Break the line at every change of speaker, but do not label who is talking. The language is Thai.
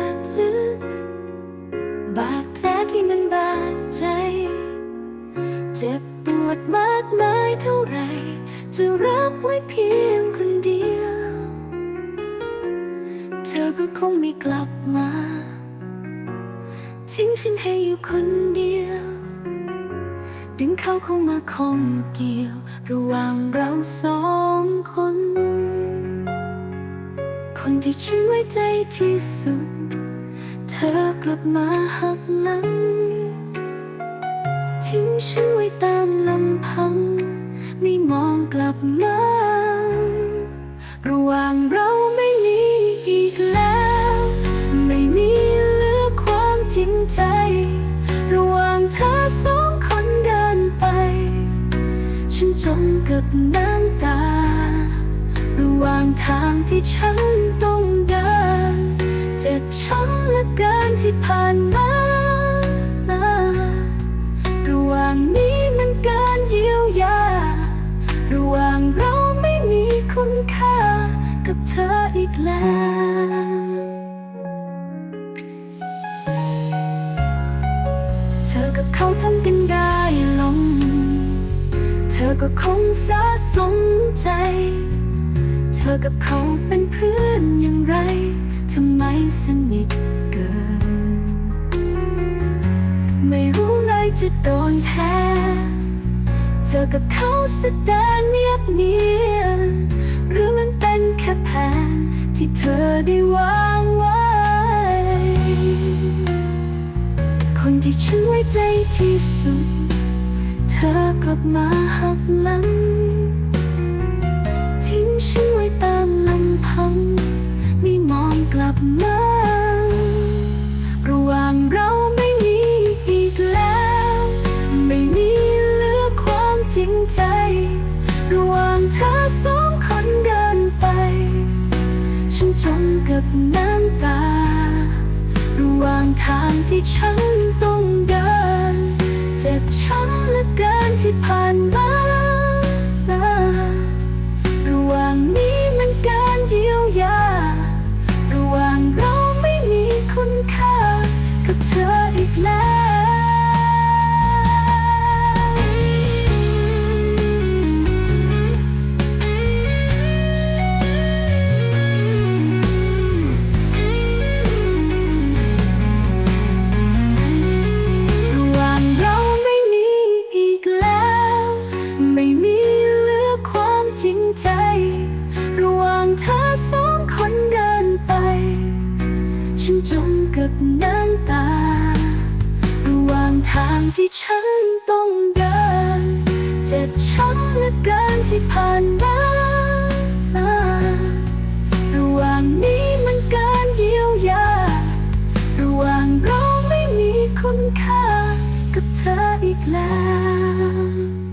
ากลึก บาดแผลที่มันบาดใจ เจ็บปวดมากมายเท่าไร จะรับไว้เพียงคนเดียว เธอก็คงไม่กลับมา ทิ้งฉันให้อยู่คนเดียว ดึงเขาเข้ามาคงเกี่ยว ระหว่างเราสองคน ที่ฉันไว้ใจที่สุด เธอกลับมาหักหลัง ทิ้งฉันไว้ตามลำพัง ไม่มองกลับมา ระหว่างเราไม่มีอีกแล้ว ไม่มีเหลือความจริงใจ ระหว่างเธอสองคนเดินไป ฉันจมกับน้ำตา ระหว่างทางที่ฉันต้องเดิน เจ็บช้ำเหลือเกินที่ผ่านมาระหว่างนี้มันเกินเยียวยา ระหว่างเราไม่มีคุณค่ากับเธออีกแล้วเธอกับเขาทำกันได้ลง เธอก็คงสะสมใจ ธอกับเขาเป็นเพื่อนอย่างไร ทำไมสนิทเกิน ไม่รู้เลยจะโดนแท้ เธอกับเขาแสดงเนียบเนียนหรือมันเป็นแค่แผนที่เธอได้วางไว้ คนที่ฉันไว้ใจที่สุด เธอกลับมาหักหลัง จมกับน้ำตา ระหว่างทางที่ฉัน กับน้ำตา ระหว่างทางที่ฉันต้องเดิน เจ็บช้ำเหลือเกินที่ผ่านมาระหว่างนี้มันเกินเยียวยา ระหว่างเราไม่มีคุณค่า กับเธออีกแล้ว